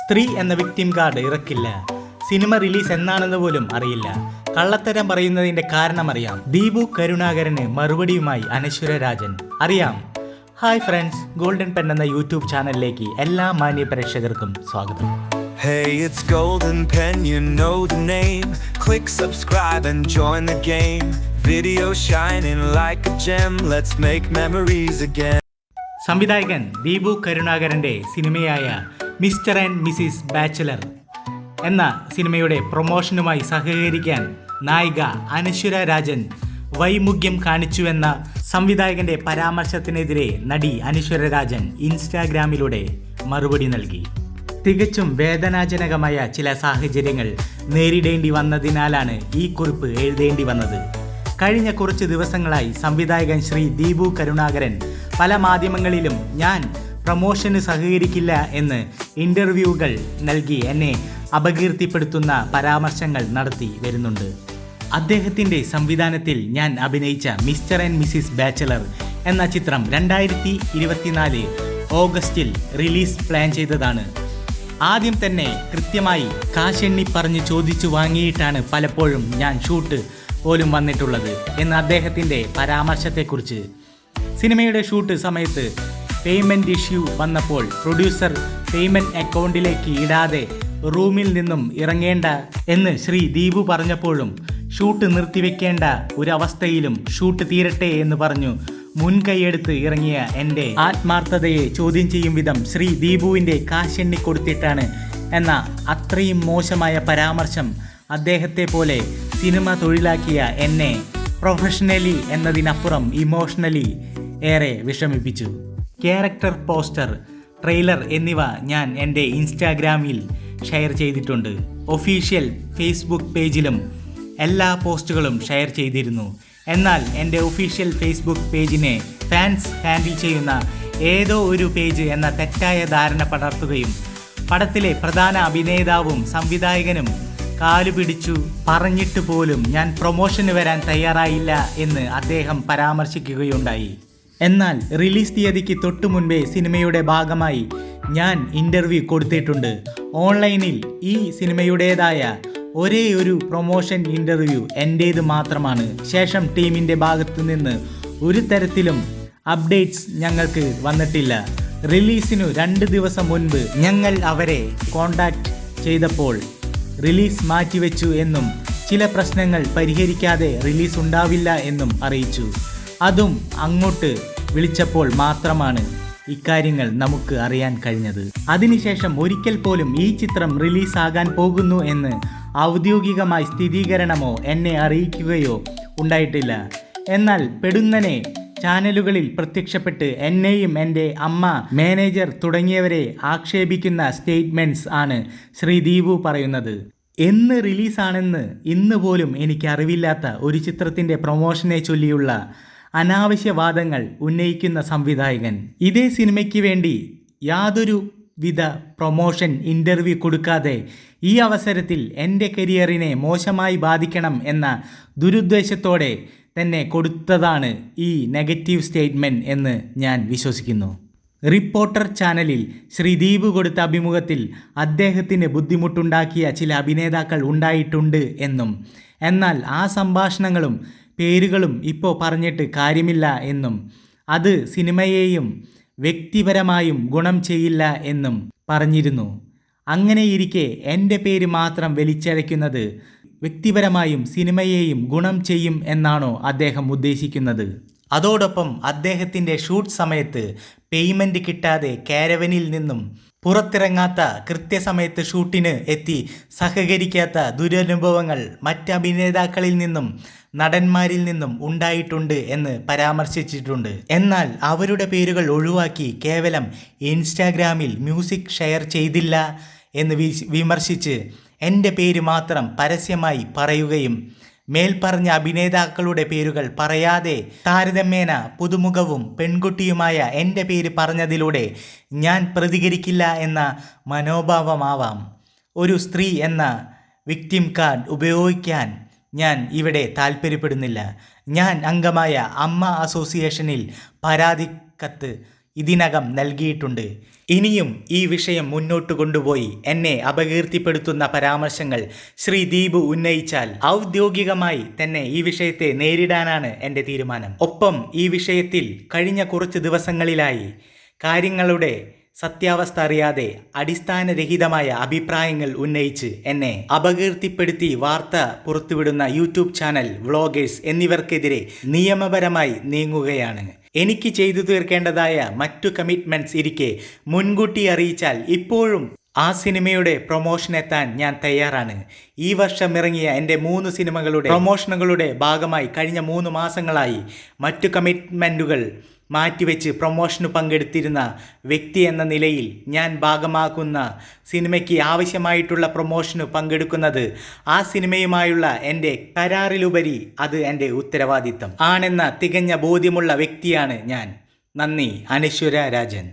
സ്ത്രീ എന്ന victim card ഇറക്കില്ല. സിനിമ റിലീസ് എന്നാണെന്ന് പോലും അറിയില്ല. കള്ളത്തരം പറയുന്നതിന്റെ കാരണം അറിയാം ദീപു കരുണാകരന് മറുപടിയുമായി അനശ്വര രാജൻ. അറിയാം. ഹായ് ഫ്രണ്ട്സ് ഗോൾഡൻ പെൻ എന്ന യൂട്യൂബ് ചാനലിലേക്ക് എല്ലാ മാന്യ പ്രേക്ഷകർക്കും സ്വാഗതം. Hey, it's Golden Pen, you know the name. Click subscribe and join the game. Video shining like a gem, let's make memories again. സംവിധായകൻ ദീപു കരുണാകരന്റെ സിനിമയായ മിസ്റ്റർ ആൻഡ് മിസിസ് ബാച്ചലർ എന്ന സിനിമയുടെ പ്രൊമോഷനുമായി സഹകരിക്കാൻ നായിക അനശ്വര രാജൻ വൈമുഖ്യം കാണിച്ചുവെന്ന സംവിധായകന്റെ പരാമർശത്തിനെതിരെ നടി അനശ്വര രാജൻ ഇൻസ്റ്റാഗ്രാമിലൂടെ മറുപടി നൽകി. തികച്ചും വേദനാജനകമായ ചില സാഹചര്യങ്ങൾ നേരിടേണ്ടി വന്നതിനാലാണ് ഈ കുറിപ്പ് എഴുതേണ്ടി വന്നത്. കഴിഞ്ഞ കുറച്ച് ദിവസങ്ങളായി സംവിധായകൻ ശ്രീ ദീപു കരുണാകരൻ പല മാധ്യമങ്ങളിലും ഞാൻ പ്രമോഷന് സഹകരിക്കില്ല എന്ന് ഇന്റർവ്യൂകൾ നൽകി എന്നെ അപകീർത്തിപ്പെടുത്തുന്ന പരാമർശങ്ങൾ നടത്തി വരുന്നുണ്ട്. അദ്ദേഹത്തിന്റെ സംവിധാനത്തിൽ ഞാൻ അഭിനയിച്ച മിസ്റ്റർ ആൻഡ് മിസ്സിസ് ബാച്ചലർ എന്ന ചിത്രം രണ്ടായിരത്തി ഇരുപത്തിനാല് ഓഗസ്റ്റിൽ റിലീസ് പ്ലാൻ ചെയ്തതാണ്. ആദ്യം തന്നെ കൃത്യമായി കാശെണ്ണി പറഞ്ഞ് ചോദിച്ചു വാങ്ങിയിട്ടാണ് പലപ്പോഴും ഞാൻ ഷൂട്ട് പോലും വന്നിട്ടുള്ളത് എന്ന് അദ്ദേഹത്തിന്റെ പരാമർശത്തെക്കുറിച്ച്. സിനിമയുടെ ഷൂട്ട് സമയത്ത് പേയ്മെന്റ് ഇഷ്യൂ വന്നപ്പോൾ പ്രൊഡ്യൂസർ പേയ്മെന്റ് അക്കൗണ്ടിലേക്ക് ഇടാതെ റൂമിൽ നിന്നും ഇറങ്ങേണ്ട എന്ന് ശ്രീ ദീപു പറഞ്ഞപ്പോഴും ഷൂട്ട് നിർത്തിവെക്കേണ്ട ഒരവസ്ഥയിലും ഷൂട്ട് തീരട്ടെ എന്ന് പറഞ്ഞു. മുൻകൈയെടുത്ത് ഇറങ്ങിയ എന്റെ ആത്മാർത്ഥതയെ ചോദ്യം ചെയ്യും വിധം ശ്രീ ദീപുവിന്റെ കാശെണ്ണി കൊടുത്തിട്ടാണ് എന്ന അത്രയും മോശമായ പരാമർശം അദ്ദേഹത്തെ പോലെ സിനിമ തൊഴിലാക്കിയ എന്നെ പ്രൊഫഷണലി എന്നതിനപ്പുറം ഇമോഷണലി ഏറെ വിഷമിപ്പിച്ചു. ക്യാരക്ടർ പോസ്റ്റർ ട്രെയിലർ എന്നിവ ഞാൻ എന്റെ ഇൻസ്റ്റാഗ്രാമിൽ ഷെയർ ചെയ്തിട്ടുണ്ട്. ഒഫീഷ്യൽ ഫേസ്ബുക്ക് പേജിലും എല്ലാ പോസ്റ്റുകളും ഷെയർ ചെയ്തിരുന്നു. എന്നാൽ എന്റെ ഒഫീഷ്യൽ ഫേസ്ബുക്ക് പേജിനെ ഫാൻസ് ഹാൻഡിൽ ചെയ്യുന്ന ഏതോ ഒരു പേജ് എന്ന തെറ്റായ ധാരണ പടർത്തുകയും പടത്തിലെ പ്രധാന അഭിനേതാവും സംവിധായകനും കാലു പിടിച്ചു പറഞ്ഞിട്ട് പോലും ഞാൻ പ്രൊമോഷന് വരാൻ തയ്യാറായില്ല എന്ന് അദ്ദേഹം പരാമർശിക്കുകയുണ്ടായി. എന്നാൽ റിലീസ് തീയതിക്ക് തൊട്ടു മുൻപേ സിനിമയുടെ ഭാഗമായി ഞാൻ ഇന്റർവ്യൂ കൊടുത്തിട്ടുണ്ട്. ഓൺലൈനിൽ ഈ സിനിമയുടേതായ ഒരേ ഒരു പ്രൊമോഷൻ ഇന്റർവ്യൂ എന്റേത് മാത്രമാണ്. ശേഷം ടീമിന്റെ ഭാഗത്തു നിന്ന് ഒരു തരത്തിലും അപ്ഡേറ്റ്സ് ഞങ്ങൾക്ക് വന്നിട്ടില്ല. റിലീസിനു രണ്ട് ദിവസം മുൻപ് ഞങ്ങൾ അവരെ കോണ്ടാക്ട് ചെയ്തപ്പോൾ റിലീസ് മാറ്റിവെച്ചു എന്നും ചില പ്രശ്നങ്ങൾ പരിഹരിക്കാതെ റിലീസ് ഉണ്ടാവില്ല എന്നും അറിയിച്ചു. അതും അങ്ങോട്ട് വിളിച്ചപ്പോൾ മാത്രമാണ് ഇക്കാര്യങ്ങൾ നമുക്ക് അറിയാൻ കഴിഞ്ഞത്. അതിനുശേഷം ഒരിക്കൽ പോലും ഈ ചിത്രം റിലീസാകാൻ പോകുന്നു എന്ന് ഔദ്യോഗികമായി സ്ഥിരീകരണമോ എന്നെ അറിയിക്കുകയോ ഉണ്ടായിട്ടില്ല. എന്നാൽ പെടുന്നനെ ചാനലുകളിൽ പ്രത്യക്ഷപ്പെട്ട് എന്നെയും എന്റെ അമ്മ മാനേജർ തുടങ്ങിയവരെ ആക്ഷേപിക്കുന്ന സ്റ്റേറ്റ്മെന്റ്സ് ആണ് ശ്രീ ദീപു പറയുന്നത്. എന്ന് റിലീസാണെന്ന് ഇന്ന് പോലും എനിക്ക് അറിവില്ലാത്ത ഒരു ചിത്രത്തിന്റെ പ്രൊമോഷനെ ചൊല്ലിയുള്ള അനാവശ്യ വാദങ്ങൾ ഉന്നയിക്കുന്ന സംവിധായകൻ. ഇതേ സിനിമയ്ക്ക് വേണ്ടി യാതൊരു വിധ പ്രൊമോഷൻ ഇന്റർവ്യൂ കൊടുക്കാതെ ഈ അവസരത്തിൽ എന്റെ കരിയറിനെ മോശമായി ബാധിക്കണം എന്ന ദുരുദ്ദേശത്തോടെ തന്നെ കൊടുത്തതാണ് ഈ നെഗറ്റീവ് സ്റ്റേറ്റ്മെന്റ് എന്ന് ഞാൻ വിശ്വസിക്കുന്നു. റിപ്പോർട്ടർ ചാനലിൽ ശ്രീദീപ് കൊടുത്ത അഭിമുഖത്തിൽ അദ്ദേഹത്തിന് ബുദ്ധിമുട്ടുണ്ടാക്കിയ ചില അഭിനേതാക്കൾ ഉണ്ടായിട്ടുണ്ട് എന്നും എന്നാൽ ആ സംഭാഷണങ്ങളും പേരുകളും ഇപ്പോൾ പറഞ്ഞിട്ട് കാര്യമില്ല എന്നും അത് സിനിമയെയും വ്യക്തിപരമായും ഗുണം ചെയ്യില്ല എന്നും പറഞ്ഞിരുന്നു. അങ്ങനെയിരിക്കെ എന്റെ പേര് മാത്രം വലിച്ചഴയ്ക്കുന്നത് വ്യക്തിപരമായും സിനിമയെയും ഗുണം ചെയ്യും എന്നാണോ അദ്ദേഹം ഉദ്ദേശിക്കുന്നത്. അതോടൊപ്പം അദ്ദേഹത്തിന്റെ ഷൂട്ട് സമയത്ത് പേയ്മെന്റ് കിട്ടാതെ കാരവനിൽ നിന്നും പുറത്തിറങ്ങാത്ത കൃത്യസമയത്ത് ഷൂട്ടിന് എത്തി സഹകരിക്കാത്ത ദുരനുഭവങ്ങൾ മറ്റ് അഭിനേതാക്കളിൽ നിന്നും നടന്മാരിൽ നിന്നും ഉണ്ടായിട്ടുണ്ട് എന്ന് പരാമർശിച്ചിട്ടുണ്ട്. എന്നാൽ അവരുടെ പേരുകൾ ഒഴിവാക്കി കേവലം ഇൻസ്റ്റാഗ്രാമിൽ മ്യൂസിക് ഷെയർ ചെയ്തില്ല എന്ന് വിമർശിച്ച് എന്റെ പേര് മാത്രം പരസ്യമായി പറയുകയും മേൽപ്പറഞ്ഞ അഭിനേതാക്കളുടെ പേരുകൾ പറയാതെ താരതമ്യേന പുതുമുഖവും പെൺകുട്ടിയുമായ എന്റെ പേര് പറഞ്ഞതിലൂടെ ഞാൻ പ്രതികരിക്കില്ല എന്ന മനോഭാവമാവാം. ഒരു സ്ത്രീ എന്ന വിക്ടിം കാർഡ് ഉപയോഗിക്കാൻ ഞാൻ ഇവിടെ താല്പര്യപ്പെടുന്നില്ല ഞാൻ അംഗമായ അമ്മ അസോസിയേഷനിൽ പരാതി കത്ത് ഇതിനകം നൽകിയിട്ടുണ്ട്. ഇനിയും ഈ വിഷയം മുന്നോട്ട് കൊണ്ടുപോയി എന്നെ അപകീർത്തിപ്പെടുത്തുന്ന പരാമർശങ്ങൾ ശ്രീ ദീപു ഉന്നയിച്ചാൽ ഔദ്യോഗികമായി തന്നെ ഈ വിഷയത്തെ നേരിടാനാണ് എന്റെ തീരുമാനം. ഒപ്പം ഈ വിഷയത്തിൽ കഴിഞ്ഞ കുറച്ച് ദിവസങ്ങളിലായി കാര്യങ്ങളുടെ സത്യാവസ്ഥ അറിയാതെ അടിസ്ഥാനരഹിതമായ അഭിപ്രായങ്ങൾ ഉന്നയിച്ച് എന്നെ അപകീർത്തിപ്പെടുത്തി വാർത്ത പുറത്തുവിടുന്ന യൂട്യൂബ് ചാനൽ വ്ളോഗേഴ്സ് എന്നിവർക്കെതിരെ നിയമപരമായി നീങ്ങുകയാണ്. എനിക്ക് ചെയ്തു തീർക്കേണ്ടതായ മറ്റു കമ്മിറ്റ്മെന്റ്സ് ഇരിക്കെ മുൻകൂട്ടി അറിയിച്ചാൽ ഇപ്പോഴും ആ സിനിമയുടെ പ്രൊമോഷൻ എത്താൻ ഞാൻ തയ്യാറാണ്. ഈ വർഷം ഇറങ്ങിയ എന്റെ മൂന്ന് സിനിമകളുടെ പ്രൊമോഷനുകളുടെ ഭാഗമായി കഴിഞ്ഞ മൂന്ന് മാസങ്ങളായി മറ്റു കമ്മിറ്റ്മെന്റുകൾ മാറ്റിവെച്ച് പ്രൊമോഷന് പങ്കെടുത്തിരുന്ന വ്യക്തി എന്ന നിലയിൽ ഞാൻ ഭാഗമാക്കുന്ന സിനിമയ്ക്ക് ആവശ്യമായിട്ടുള്ള പ്രൊമോഷന് പങ്കെടുക്കുന്നത് ആ സിനിമയുമായുള്ള എന്റെ കരാറിലുപരി അത് എന്റെ ഉത്തരവാദിത്തം. ആണെന്ന തികഞ്ഞ ബോധ്യമുള്ള വ്യക്തിയാണ് ഞാൻ. നന്ദി അനശ്വര രാജൻ.